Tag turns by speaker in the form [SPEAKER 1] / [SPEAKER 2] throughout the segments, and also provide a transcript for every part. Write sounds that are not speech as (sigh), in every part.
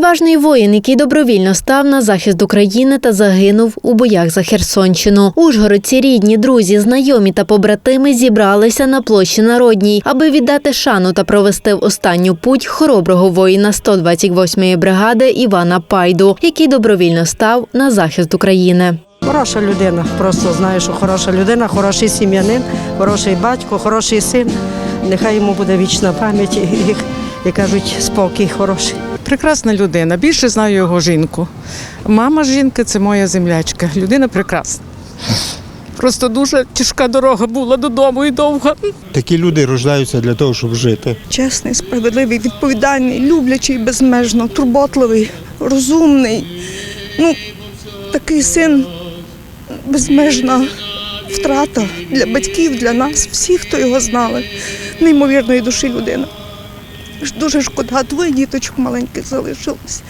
[SPEAKER 1] Відважний воїн, який добровільно став на захист України та загинув у боях за Херсонщину. Ужгородці рідні, друзі, знайомі та побратими зібралися на площі Народній, аби віддати шану та провести в останню путь хороброго воїна 128-ї бригади Івана Пайду, який добровільно став на захист України.
[SPEAKER 2] Хороша людина, просто знаю, що хороша людина, хороший сім'янин, хороший батько, хороший син. Нехай йому буде вічна пам'ять (laughs) і, і кажуть, спокій хороший.
[SPEAKER 3] Прекрасна людина. Більше знаю його жінку. Мама жінки це моя землячка. Людина прекрасна. Просто дуже тяжка дорога була додому і довга.
[SPEAKER 4] Такі люди рождаються для того, щоб жити.
[SPEAKER 5] чесний, справедливий, відповідальний, люблячий безмежно, турботливий, розумний. Ну, такий син безмежна втрата для батьків, для нас, всіх, хто його знали. Неймовірної душі людина. Дуже шкода, двоє діточок маленьких залишилось.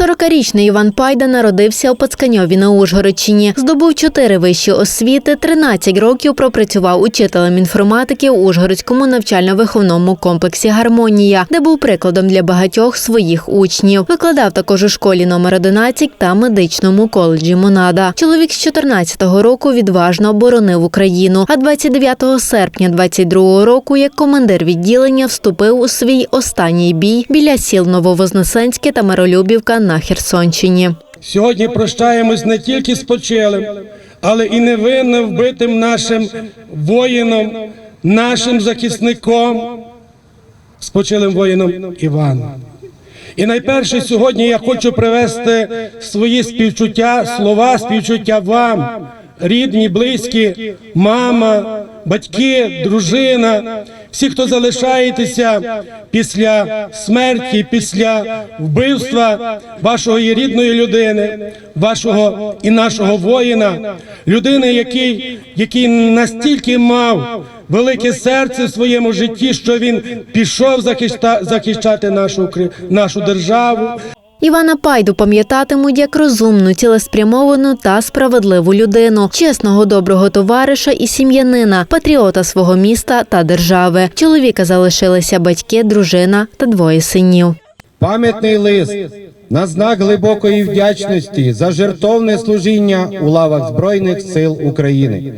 [SPEAKER 1] 40-річний Іван Пайда народився у Пацканьові на Ужгородщині. Здобув чотири вищі освіти, 13 років пропрацював учителем інформатики у Ужгородському навчально-виховному комплексі Гармонія, де був прикладом для багатьох своїх учнів. Викладав також у школі номер 11 та медичному коледжі Монада. Чоловік з 14-го року відважно боронив Україну. А 29 серпня 22-го року, як командир відділення, вступив у свій останній бій біля сіл Нововознесенське та Миролюбівка на Херсонщині.
[SPEAKER 6] Сьогодні прощаємось не тільки з почелим, але і невинно вбитим нашим воїном, нашим захисником, спочилим воїном Іваном. І найперше сьогодні я хочу привести свої співчуття, слова співчуття вам, рідні, близькі, мама, батьки, дружина, всі, хто залишаєтеся після смерті, після вбивства вашої рідної людини, вашого і нашого воїна, людини, який, який настільки мав велике серце в своєму житті, що він пішов захища- захищати нашу, нашу державу,
[SPEAKER 1] Івана Пайду пам'ятатимуть як розумну, цілеспрямовану та справедливу людину, чесного доброго товариша і сім'янина, патріота свого міста та держави. Чоловіка залишилися батьки, дружина та двоє синів.
[SPEAKER 7] Пам'ятний лист на знак глибокої вдячності за жертовне служіння у лавах Збройних сил України,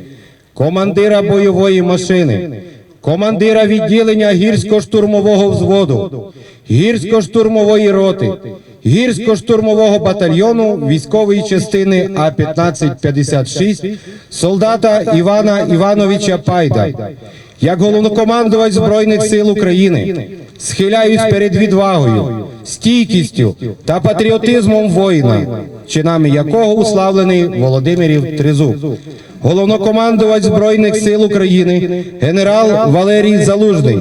[SPEAKER 7] командира бойової машини, командира відділення гірсько-штурмового взводу, гірсько-штурмової роти, гірсько-штурмового батальйону військової частини А 1556 солдата Івана Івановича Пайда. Як головнокомандувач Збройних сил України схиляюсь перед відвагою, стійкістю та патріотизмом воїна, чинами якого уславлений Володимирів Тризуб. Головнокомандувач Збройних сил України генерал Валерій Залужний.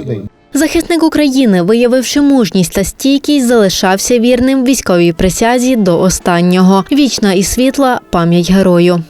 [SPEAKER 1] Захисник України, виявивши мужність та стійкість, залишався вірним військовій присязі до останнього. Вічна і світла пам'ять герою.